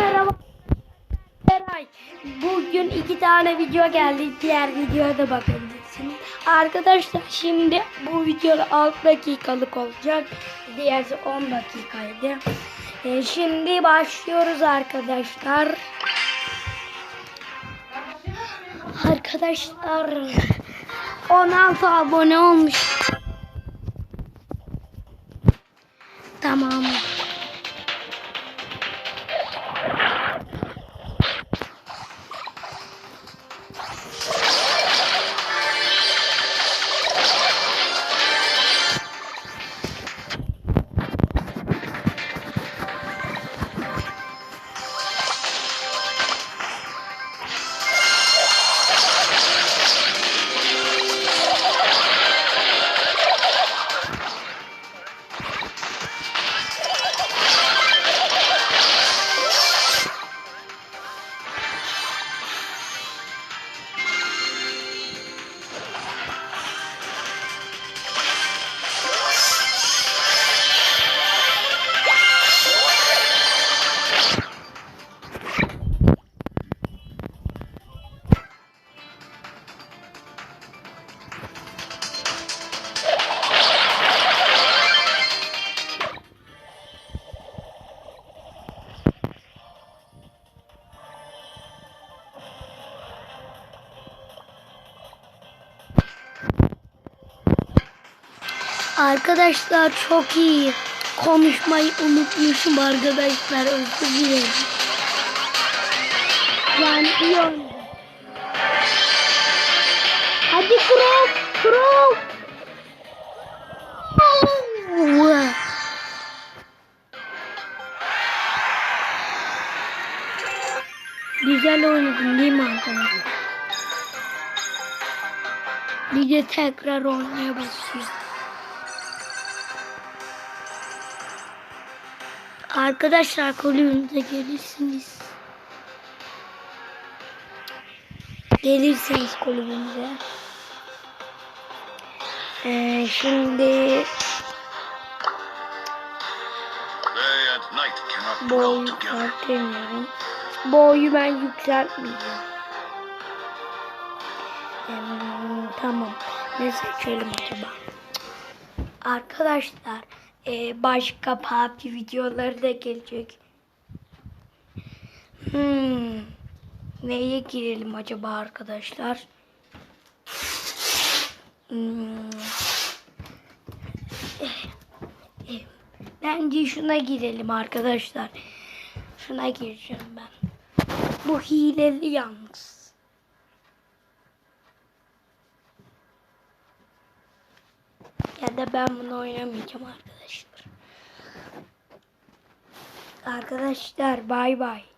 Merhaba. Eray. Bugün iki tane video geldi. Diğer videoya da bakabilirsiniz. Arkadaşlar şimdi bu video 6 dakikalık olacak. Diğerisi 10 dakikaydı. Ee, şimdi başlıyoruz arkadaşlar. Arkadaşlar 16 abone olmuş. Tamam. Arkadaşlar çok iyi. Konuşmayı unutmuşum arkadaşlar. Özür dilerim. Oynadım. Hadi Krov. Krov. Güzel oynadın değil mi arkadaşlar? Bir de tekrar oynaya basıyoruz. Arkadaşlar kulübümüze gelirsiniz. Gelirseniz kulübümüze. Ee, şimdi boyu yükseltemiyorum. Boyu ben yükseltmeyeceğim. Hmm, tamam. Ne seçelim acaba? Arkadaşlar e, başka parti videoları da gelecek. Hmm. Neye girelim acaba arkadaşlar? Hmm. Bence şuna girelim arkadaşlar. Şuna gireceğim ben. Bu hileli yalnız. Ya da ben bunu oynamayacağım arkadaşlar. Arkadaşlar bay bay.